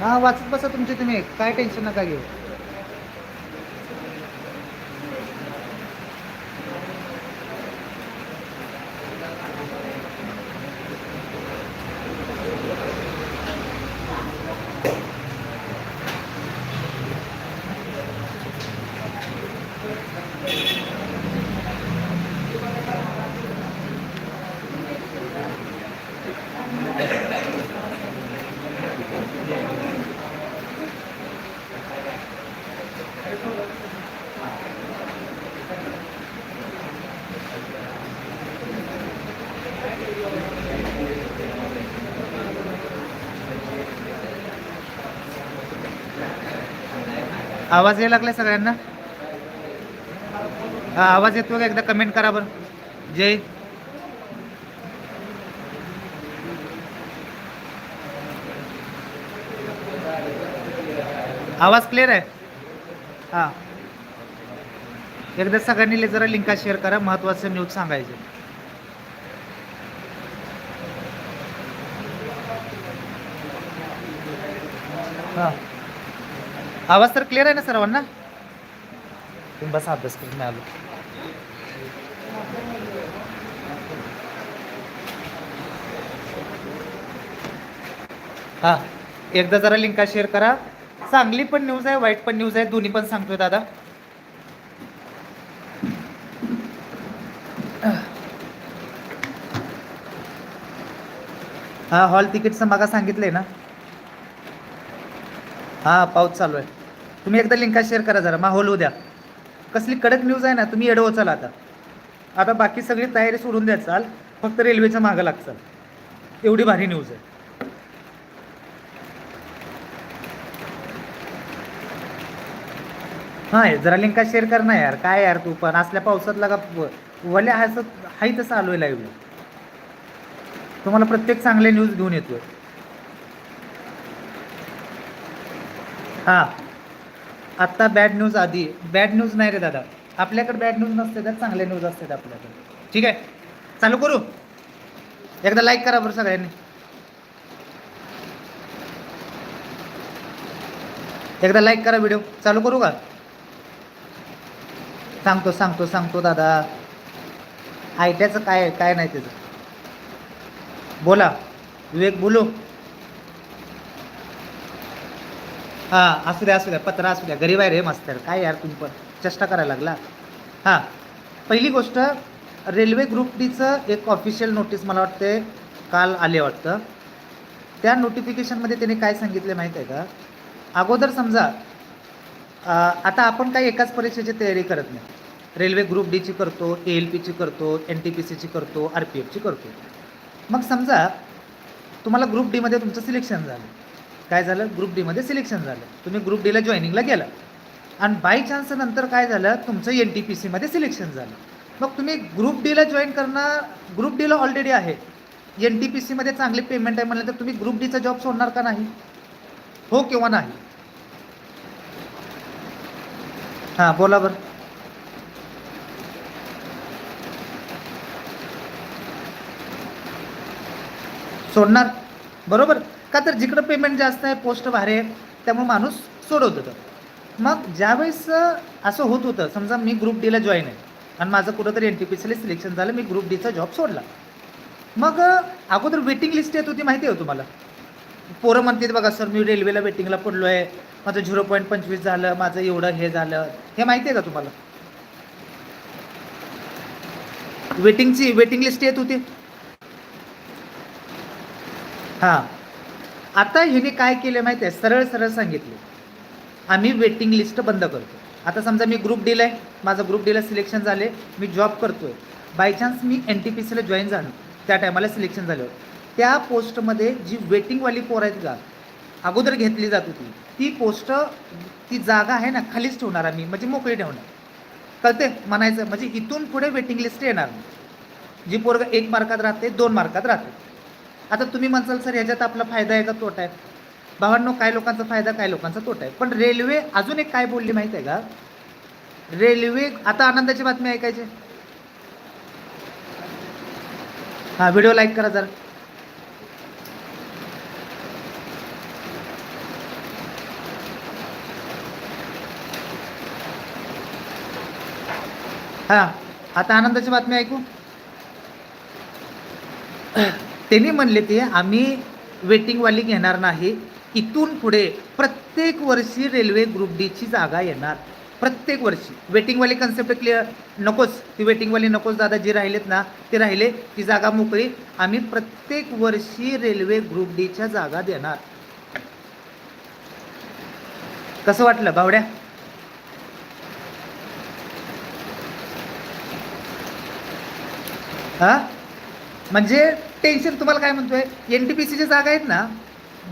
हां वाचत बसा तुमचे तुम्ही. काय टेन्शन नका घेऊ. आवाज यायला लागलाय सगळ्यांना? हा आवाज येतो का? एकदा कमेंट करा बरं. जय. आवाज क्लिअर आहे? हां. एकदा सगळ्यांनी जरा लिंका शेअर करा महत्वाचं न्यूज सांगायचे. हां. आवाज तर क्लिअर आहे ना सर्वांना? तुम्ही बसा अभ्यास करून मी आलो. हां एकदा जरा लिंका शेअर करा. चांगली पण न्यूज आहे वाईट पण न्यूज आहे दोन्ही पण सांगतोय दादा. हा हॉल तिकीटचं मागा सांगितलंय ना. हा पाऊस चालू आहे. तुम्ही एकदा लिंका शेअर करा जरा. माहोल उद्या. कसली कडक न्यूज आहे ना तुम्ही एडवं चाल आता. आता बाकी सगळी तयारी सोडून द्या चाल. फक्त रेल्वेच्या मागं लागचाल. एवढी भारी न्यूज आहे. हां जरा लिंका शेअर कर ना यार. काय यार तू पण? असल्या पावसातला का वल्या असं हाही तसं आलो आहे लाईव्ह तुम्हाला प्रत्येक चांगले न्यूज घेऊन येतोय. हां. आत्ता बॅड न्यूज आधी. बॅड न्यूज नाही रे दादा. आपल्याकडे बॅड न्यूज नसते तर चांगले न्यूज असतात आपल्याकडे. ठीक आहे? चालू करू? एकदा लाईक करा बरं सगळ्यांनी. एकदा लाईक करा व्हिडिओ चालू करू का? सांगतो सांगतो सांगतो दादा. आयट्याचं काय काय नाही त्याचं. बोला. विवेक बोलू? हां असू द्या असू द्या पत्रा असू द्या गरीब आहे रे मास्तर काय यार तुम्ही पण चेष्टा करायला लागला. हां पहिली गोष्ट रेल्वे ग्रुप डीचं एक ऑफिशियल नोटीस मला वाटते काल आले वाटतं. त्या नोटिफिकेशनमध्ये त्याने काय सांगितले माहीत आहे का? अगोदर समजा आता आपण काही एकाच परीक्षेची तयारी करत नाही. रेल्वे ग्रुप डीची करतो ए एल पीची करतो एन टी पी सीची करतो आर पी एफची करतो. मग समजा तुम्हाला ग्रुप डीमध्ये तुमचं सिलेक्शन झालं. काय झालं? ग्रुप डीमध्ये सिलेक्शन झालं. तुम्ही ग्रुप डीला जॉईनिंगला गेला. आणि बाय चान्स नंतर काय झालं? तुमचं एन टी पी सीमध्ये सिलेक्शन झालं. मग तुम्ही ग्रुप डीला जॉईन करणार ग्रुप डीला ऑलरेडी आहे. एन टी पी सीमध्ये चांगली पेमेंट आहे म्हणलं तर तुम्ही ग्रुप डीचा जॉब सोडणार का नाही? हो किंवा नाही? हां बोला बरं. सोडणार. बरोबर? का तर जिकडं पेमेंट जास्त आहे पोस्ट भारी आहे त्यामुळे माणूस सोडवत होतं. मग ज्यावेळेस असं होत होतं समजा मी ग्रुप डीला जॉईन आहे आणि माझं कुठंतरी एन टी पी सीला सिलेक्शन झालं मी ग्रुप डीचा जॉब सोडला. मग अगोदर वेटिंग लिस्ट येत होती माहिती आहे हो तुम्हाला? पोरं म्हणतात बघा सर मी रेल्वेला वेटिंगला पडलो आहे माझं झिरो पॉईंट पंचवीस झालं माझं एवढं हे झालं. हे माहिती आहे का तुम्हाला? वेटिंगची वेटिंग लिस्ट येत होती. हां. आता हिने काय केलं माहिती आहे सरळ सरळ सांगितले आम्ही वेटिंग लिस्ट बंद करतो. आता समजा मी ग्रुप डीला आहे. माझं ग्रुप डीला सिलेक्शन झाले. मी जॉब करतोय. बाय चान्स मी एन टी पी सीला जॉईन झालो. त्या टायमाला सिलेक्शन झालं. त्या पोस्टमध्ये जी वेटिंगवाली पोर आहेत का अगोदर घेतली जात होती. ती पोस्ट ती जागा आहे ना खालीच ठेवणार आम्ही. म्हणजे मोकळी ठेवणार. कळते म्हणायचं. म्हणजे इथून पुढे वेटिंग लिस्ट येणार नाही. जी पोरग एक मार्कात राहते दोन मार्कात राहते. आता तुम्ही म्हणसाल सर ह्याच्यात आपला फायदा आहे का? तोटा आहे. भावांनो काय लोकांचा फायदा काय लोकांचा तोटा आहे. पण रेल्वे अजून एक काय बोलली माहीत आहे का? रेल्वे आता आनंदाची बातमी ऐकायची. हा व्हिडिओ लाईक करा जरा. हा आता आनंदाची बातमी ऐकू. त्यांनी म्हणले ते आम्ही वेटिंगवाली घेणार नाही. इथून पुढे प्रत्येक वर्षी रेल्वे ग्रुप डीची जागा येणार. प्रत्येक वर्षी. वेटिंगवाली कन्सेप्ट क्लिअर नकोच. ती वेटिंगवाली नकोच दादा. जे राहिलेत ना ते राहिले. ती जागा मोकळी. आम्ही प्रत्येक वर्षी रेल्वे ग्रुप डीच्या जागा देणार. कसं वाटलं बावड्या? हां? म्हणजे टेन्शन तुम्हाला काय म्हणतोय? एन टी पी सीच्या जागा आहेत ना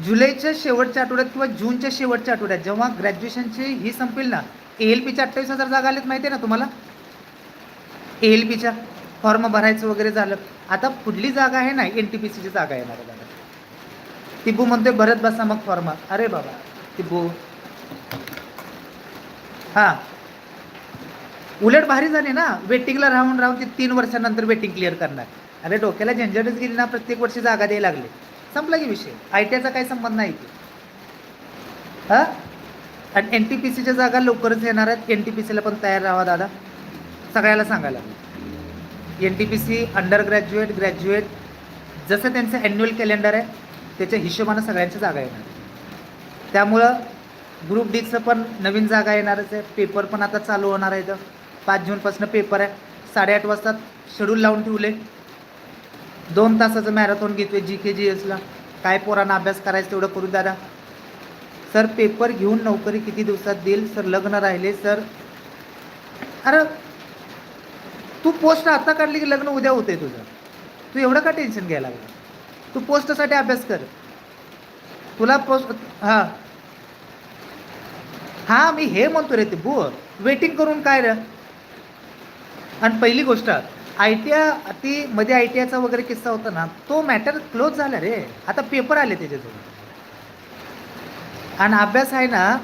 जुलैच्या शेवटच्या आठवड्यात किंवा जूनच्या शेवटच्या आठवड्यात जेव्हा ग्रॅज्युएशनची ही संपेल ना ए एल पीच्या अठ्ठावीस हजार जागा आल्यात माहिती आहे ना तुम्हाला? ए एल पीच्या फॉर्म भरायचं वगैरे झालं. आता पुढली जागा आहे ना एन टी पी सीची जागा येणार आहे दादा. टिब्बू म्हणतोय भरत बसा मग फॉर्म. अरे बाबा टिब्बू हां. उलट भारी झाली ना वेटिंगला राहून राहून ती तीन वर्षानंतर वेटिंग क्लिअर करणार. अरे डोक्याला झंझटच गेली ना प्रत्येक वर्षी जागा द्यायला लागली. संपला की विषय. आय टी आयचा काही संबंध नाही की हां? आणि एन टी पी सीच्या जागा लवकरच येणार आहेत. एन टी पी सीला पण तयार राहा दादा. सगळ्याला सांगायला N T P C undergraduate graduate जसं त्यांचं ॲन्युअल कॅलेंडर आहे त्याच्या हिशोबानं सगळ्यांच्या जागा येणार. त्यामुळं ग्रुप डीचं पण नवीन जागा येणारच आहे. पेपर पण आता चालू होणार आहे इथं. पाच जूनपासून पेपर आहे. साडेआठ वाजता शेड्यूल लावून ठेवले. दोन तासाचं मॅरेथॉन घेतोय जी के जी एसला काय पोरांना अभ्यास करायचं तेवढं करू दादा. सर पेपर घेऊन नोकरी किती दिवसात देईल? सर लग्न राहिले सर. अरे तू पोस्ट आता काढली की लग्न उद्या होते तुझं. तू एवढं का टेन्शन घ्यायला लागलं? तू पोस्टसाठी अभ्यास कर. तुला पोस्ट हां. हां मी हे म्हणतो रे ते बो वेटिंग करून काय रे? आणि पहिली गोष्ट आय टी आय ती मध्ये आय टी आयचा वगैरे किस्सा होता ना तो मॅटर क्लोज झाला रे. आता पेपर आले त्याच्यातून आणि अभ्यास आहे ना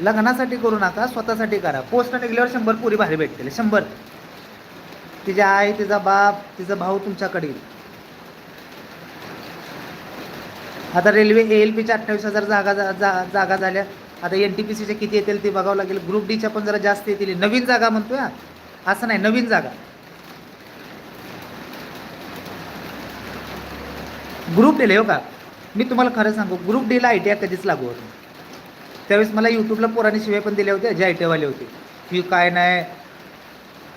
लग्नासाठी करू नका स्वतःसाठी करा. पोस्ट निघल्यावर शंभर पुरी भारी भेटतील शंभर. तिच्या आई तिचा बाप तिचा भाऊ तुमच्याकडे येईल. आता रेल्वे ए एल पीच्या अठ्ठावीस हजार जागा जा, जा- जागा झाल्या. आता एन टी पी सीच्या किती येतील ते बघावं लागेल. ग्रुप डीच्या पण जरा जास्त येतील. नवीन जागा म्हणतोय असं नाही नवीन जागा. ग्रुप डेले हो का? मी तुम्हाला खरं सांगू ग्रुप डेला आय टी आय कधीच लागू होत त्यावेळेस मला यूट्यूबला पोरांनी शिवाय पण दिल्या होत्या जे आय टी आयवाले होते. ही काय नाही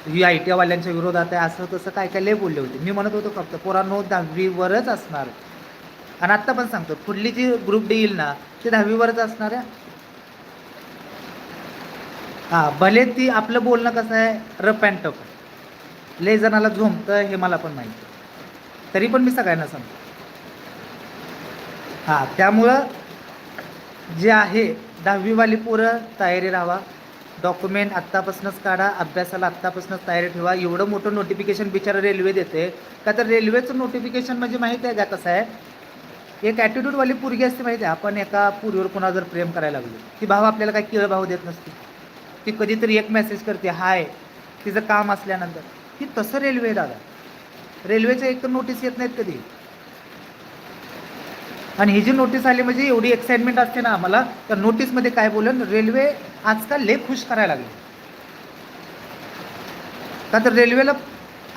ही आय टी आयवाल्यांच्या विरोधात आहे असं तसं काय काय लय बोलले होते. मी म्हणत होतो फक्त पोरांनो दहावीवरच असणार. आणि आत्ता पण सांगतो पुढली जी ग्रुप डी येईल ना ती दहावीवरच असणार आहे. हां भले ती आपलं बोलणं कसं आहे रफ अँड टफ. लय जणाला झोंबतं हे मला पण माहिती. तरी पण मी सगळ्यांना सांगतो. हां त्यामुळं जे आहे दहावीवाली पोरं तयारी राहावा. डॉक्युमेंट आत्तापासूनच काढा अभ्यासाला आत्तापासूनच तयारी ठेवा. एवढं मोठं नोटिफिकेशन बिचारा रेल्वे देते का तर रेल्वेचं नोटिफिकेशन म्हणजे माहिती आहे का कसं आहे? एक ॲटिट्यूडवाली पोरगी असते माहिती आहे. आपण एका पुरीवर कोणा जर प्रेम करायला लागलो ती भाव आपल्याला काही केळ भाव देत नसते. ती कधीतरी एक मेसेज करते हाय. तिचं काम असल्यानंतर. ती तसं रेल्वे दादा. रेल्वेचं एक तर नोटीस येत नाहीत कधी. आणि ही जी नोटीस आली म्हणजे एवढी एक्साइटमेंट असते ना आम्हाला तर नोटीसमध्ये काय बोलून रेल्वे आजकाल लय खुश करायला लागली. का तर रेल्वेला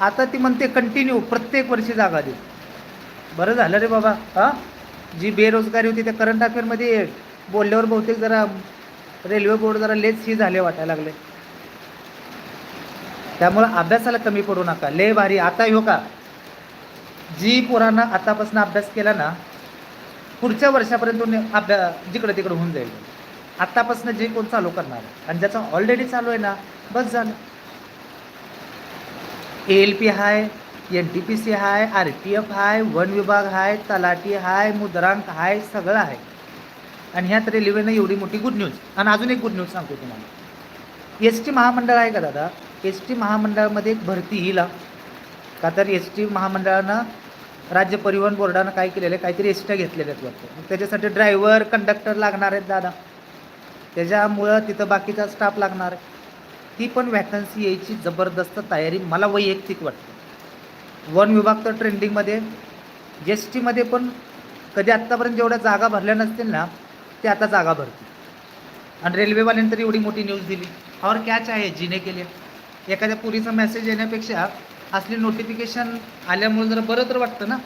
आता ती म्हणते कंटिन्यू प्रत्येक वर्षी जागा दे. बरं झालं रे बाबा हां? जी बेरोजगारी होती त्या करंट अफेअरमध्ये बोलल्यावर बहुतेक जरा रेल्वे बोर्ड जरा लेच ही झाले वाटायला लागले. त्यामुळं अभ्यासाला कमी पडू नका लय भारी. आता हो का जी पोरांना आतापासून अभ्यास केला ना पुढच्या वर्षापर्यंत अभ्या जिकडं तिकडं होऊन जाईल. आत्तापासून जे कोण चालू करणार आणि ज्याचा ऑलरेडी चालू आहे ना बस झालं. ए एल पी हाय एन टी पी सी हाय आर टी एफ हाय वन विभाग हाय तलाटी हाय मुद्रांक हाय सगळं आहे. आणि ह्यात रेल्वेनं एवढी मोठी गुड न्यूज आणि अजून एक गुड न्यूज सांगतो तुम्हाला. एस टी महामंडळ आहे का दादा? एस टी महामंडळामध्ये एक भरती येईल का तर एस टी महामंडळानं राज्य परिवहन बोर्डानं काय केलेलं आहे काहीतरी एक्स्ट्रा घेतलेले आहेत वाटतं. मग त्याच्यासाठी ड्रायव्हर कंडक्टर लागणार आहेत दादा. त्याच्यामुळं तिथं बाकीचा स्टाफ लागणार आहे. ती पण व्हॅकन्सी यायची जबरदस्त तयारी मला वैयक्तिक वाटते. वन विभाग तर ट्रेंडिंगमध्ये एस टीमध्ये पण कधी आत्तापर्यंत जेवढ्या जागा भरल्या नसतील ना ते आता जागा भरतील. आणि रेल्वेवाल्यांनी तर एवढी मोठी न्यूज दिली. और कॅच आहे जीने केली एखाद्या पुरीचा मेसेज येण्यापेक्षा असली नोटिफिकेशन आल्यामुळे जरा बरं तर वाटतं ना?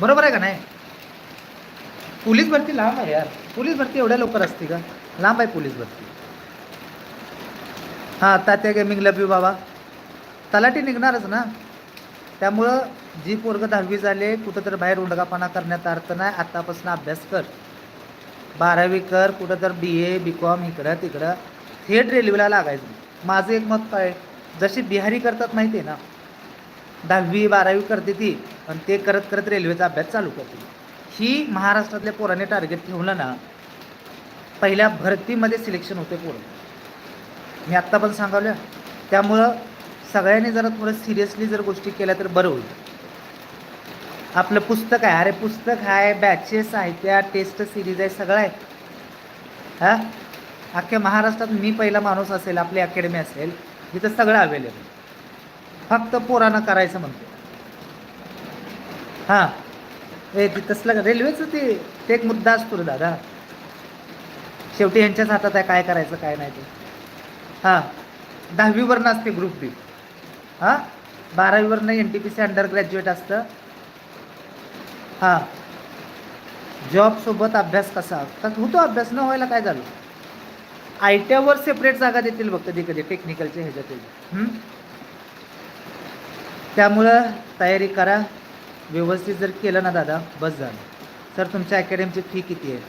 बरोबर आहे का नाही? पोलीस भरती लांब आहे यार. पोलीस भरती एवढ्या लवकर असते का? लांब आहे पोलीस भरती. हां तात्या गेमिंग लव यू बाबा. तलाठी निघणारच ना? त्यामुळं जी पोरगं दहावी झाले कुठं तर बाहेर उंडगापणा करण्यात अर्थ नाही. आत्तापासून अभ्यास कर. बारावी कर कुठं तर बी ए बी कॉम इकडं तिकडं. थेट रेल्वेला लागायचं. माझं एक मत काय? जशी बिहारी करतात माहिती आहे ना दहावी बारावी करते ती आणि ते करत करत रेल्वेचा अभ्यास चालू करते. ही महाराष्ट्रातल्या पोराने टार्गेट ठेवलं ना पहिल्या भरतीमध्ये सिलेक्शन होते पोरं. मी आत्ता पण सांगावलं त्यामुळं सगळ्यांनी जरा थोडं सिरियसली जर गोष्टी केल्या तर बरं होईल. आपलं पुस्तक आहे अरे पुस्तक आहे बॅचेस आहे त्या टेस्ट सिरीज आहे सगळं आहे. हां? अख्ख्या महाराष्ट्रात मी पहिला माणूस असेल आपली अकॅडमी असेल इथं सगळं अवेलेबल फक्त पोरानं करायचं म्हणतो हां. ए ते तसलं रेल्वेचं ते ते एक मुद्दा असतो रे दादा. शेवटी यांच्याच हातात आहे काय करायचं काय नाही ते. हां. दहावीवरनं असते ग्रुप बी हां? बारावीवरनं N T P C undergraduate असतं. हां. जॉबसोबत अभ्यास कसा? होतो अभ्यास न व्हायला काय झालं? आय टीवर सेपरेट जागा देतील फक्त कधी कधी टेक्निकलच्या ह्याच्यात त्यामुळं तयारी करा. व्यवस्थित जर केलं ना दादा बस झालं. सर तुमच्या अकॅडमीची फी किती आहे?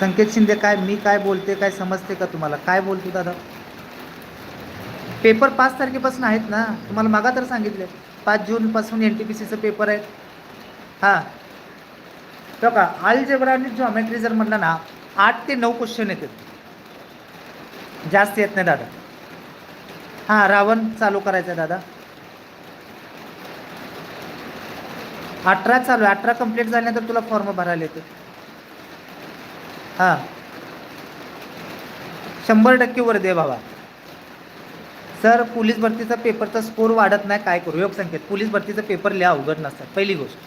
संकेत शिंदे काय मी काय बोलते काय समजते का तुम्हाला? काय बोलतो दादा? पेपर पाच तारखेपासून आहेत ना. तुम्हाला मागा तर सांगितले. पाच जूनपासून एन टी पी सीचं पेपर आहे. हां. तो का आलजेब्रा आणि जॉमेट्री जर म्हटलं ना आठ ते नऊ क्वेश्चन येतात जास्त येत नाही दादा. हां रावण चालू करायचं आहे दादा. अठरा चालू आहे. अठरा कंप्लीट झाल्यानंतर तुला फॉर्म भरायला येते हां. शंभर टक्के वर दे बाबा. सर पोलीस भरतीचा पेपरचा स्कोर वाढत नाही. काय करू? योगसंख्येत पोलीस भरतीचा पेपर लिहा अवघड नसतात पहिली गोष्ट.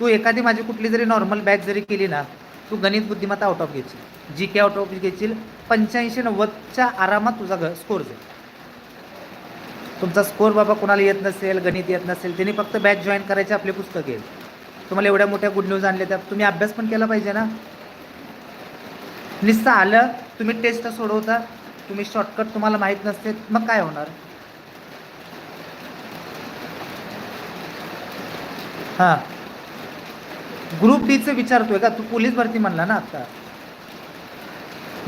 तू एखादी माझी कुठली जरी नॉर्मल बॅच जरी केली ना तू गणित बुद्धिमत्ता आउट ऑफ घेशील. जी के आउट ऑफ घेशील. पंच्याऐंशी नव्वदच्या आरामात तुझा घ स्कोर जाईल. तुमचा स्कोर बाबा कोणाला येत नसेल गणित येत नसेल त्यांनी फक्त बॅच जॉईन करायचे आपले पुस्तक येईल तुम्हाला एवढ्या मोठ्या गुड न्यूज आणल्या त्या तुम्ही अभ्यास पण केला पाहिजे ना. नुसतं आलं तुम्ही टेस्ट सोडवता तुम्ही शॉर्टकट तुम्हाला माहीत नसते मग काय होणार? हां. ग्रुप डीचं विचारतोय का? तू पोलीस भरती म्हणला ना आता.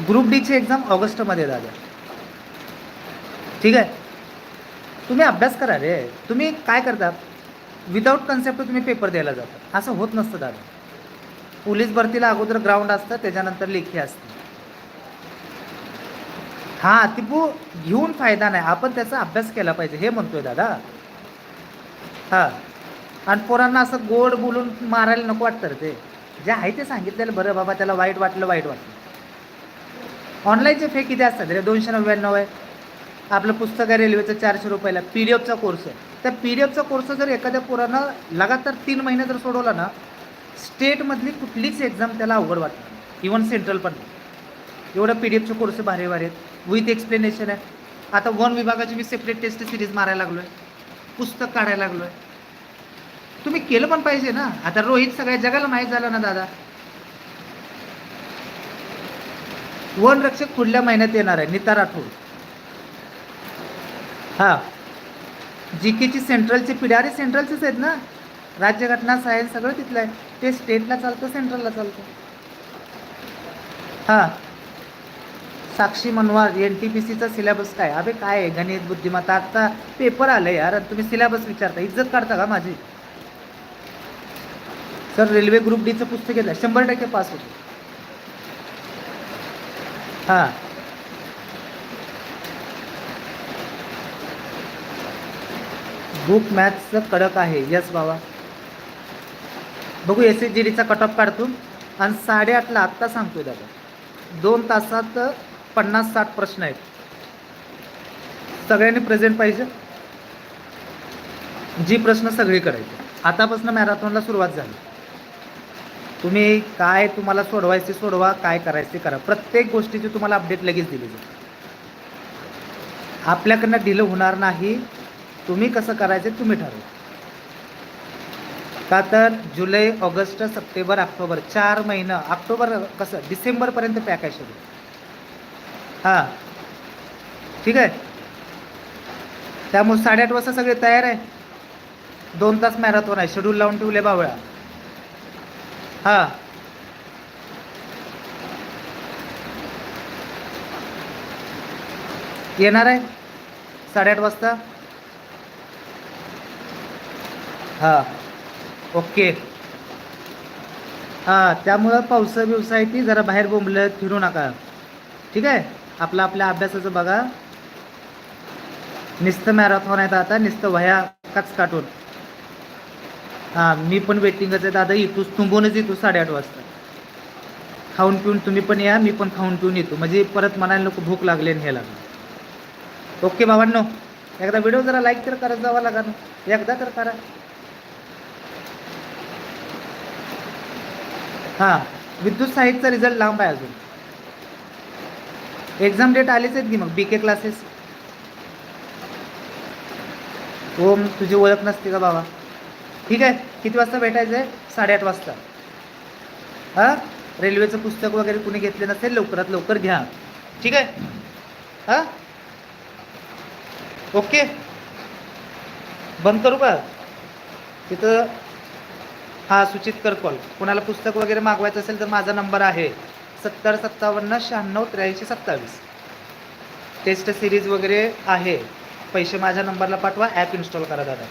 ग्रुप डीची एक्झाम ऑगस्टमध्ये दादा. ठीक आहे? तुम्ही अभ्यास करा रे. तुम्ही काय करता? विदाऊट कन्सेप्ट तुम्ही पेपर द्यायला जाता. असं होत नसतं दादा. पोलीस भरतीला अगोदर ग्राउंड असतं त्याच्यानंतर लेखी असतं. हां तिपू घेऊन फायदा नाही. आपण त्याचा अभ्यास केला पाहिजे. हे म्हणतोय दादा. हां. आणि पोरांना असं गोड बोलून मारायला नको वाटतं रे ते. जे आहे ते सांगितलेलं बरं बाबा त्याला वाईट वाटलं वाईट वाटलं. ऑनलाईनचे फे किती असतात रे दोनशे नव्याण्णव आहे. आपलं पुस्तक आहे रेल्वेचं चारशे रुपयाला पी डी एफचा कोर्स आहे. त्या पी डी एफचा कोर्स जर एखाद्या पोरानं लगातार तीन महिने जर सोडवला ना स्टेटमधली कुठलीच एक्झाम त्याला अवघड वाटणार इवन सेंट्रल पण एवढं पी डी एफचे कोर्स भारी भारी आहेत. विथ एक्सप्लेनेशन आहे. आता वन विभागाची मी सेपरेट टेस्ट सिरीज मारायला लागलो आहे पुस्तक काढायला लागलो आहे तुम्ही केलं पण पाहिजे ना. आता रोहित सगळ्या जगाला माहीत झालं ना दादा. वन रक्षक पुढल्या महिन्यात येणार आहे निता राठोड. हां. जी केची सेंट्रलचे अरे सेंट्रलचेच आहेत ना. राज्यघटना सायन्स सगळं तिथलं आहे. ते स्टेटला चालतं सेंट्रलला चालतं. हां. Sakshi Manwar N T P सीचा सिलेबस काय? अबे काय आहे? गणित बुद्धिमत्ता आत्ता पेपर आलं यार तुम्ही सिलेबस विचारता. इज्जत काढता का माझी? सर रेल्वे ग्रुप डीचं पुस्तक घेतलं शंभर टक्के पास होतो हां. बुक मॅथ्सचं कडक आहे. यस बाबा. बघू एस एस जी डीचा कट ऑफ काढतो. आणि साडेआठला आत्ता सांगतोय दादा. दोन तासात पन्नास साठ प्रश्न आहेत. सगळ्यांनी प्रेझेंट पाहिजे. जी प्रश्न सगळी करायचे आतापासून मॅरेथॉनला सुरुवात झाली. तुम्ही काय तुम्हाला सोडवायचे सोडवा काय करायचे ते करा. प्रत्येक गोष्टीची तुम्हाला अपडेट लगेच दिली जाईल. आपल्याकडनं डिले होणार नाही. तुम्ही कसं करायचं तुम्ही ठरवा. का तर जुलै ऑगस्ट सप्टेंबर ऑक्टोबर चार महिनं ऑक्टोबर कसं डिसेंबरपर्यंत पॅक आहे शेड्यूल हां. ठीक आहे? त्यामुळे साडेआठ वाजता सगळे तयार आहे. दोन तास मॅरेथॉन आहे. शेड्यूल लावून ठेवले बावळा हां. येणार आहे? साडेआठ वाजता? हां. ओके. हां त्यामुळं पावसा बिवसा ती जरा बाहेर बोंबलं फिरू नका. ठीक आहे? आपलं आपल्या अभ्यासाचं बघा. नुसतं मॅरेथॉन आहे आता नुसतं वह्या कच काटून. हां मी पण वेटिंगच आहे दादा इथूच तुंबूनच येतो साडेआठ वाजता. खाऊन पिऊन तुम्ही पण या मी पण खाऊन पिऊन येतो. म्हणजे परत म्हणायला नको भूक लागली आणि हे लागलं. ओके बाबांनो एकदा व्हिडिओ जरा लाईक तर करत जावा लागा ना एकदा तर करा. हां विद्युत सहाय्यकचा रिझल्ट लांब आहे अजून. एक्झाम डेट आलीच आहेत की मग? बी के क्लासेस ओम तुझी ओळख नसते का बाबा? ठीक आहे? किती वाजता भेटायचं आहे साडेआठ वाजता. हां? रेल्वेचं पुस्तक वगैरे कुणी घेतले नसेल लवकरात लवकर घ्या. ठीक आहे? हां? ओके? बंद करू का? तिथं हां सूचित कर कॉल. कोणाला पुस्तक वगैरे मागवायचं असेल तर माझा नंबर आहे. सत्तर सत्तावन्न शहाण्णव त्र्याऐंशी सत्तावीस. टेस्ट सिरीज वगैरे आहे. पैसे माझ्या नंबरला पाठवा. ॲप इन्स्टॉल करा दादा.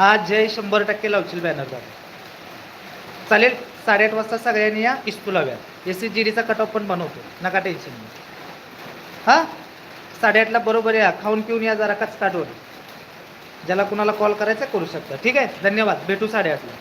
हा जय शंभर टक्के लावशील बॅनरदार चालेल साडेआठ वाजता सगळ्यांनी या इस्तू लाव्या. एस सी जी डीचा कट ऑफ पण बनवतो नका टेन्शन नाही हां? साडेआठला बरोबर या खाऊन पिऊन या जरा कचकाटवर. ज्याला कुणाला कॉल करायचा करू शकता. ठीक आहे? धन्यवाद. भेटू साडेआठला.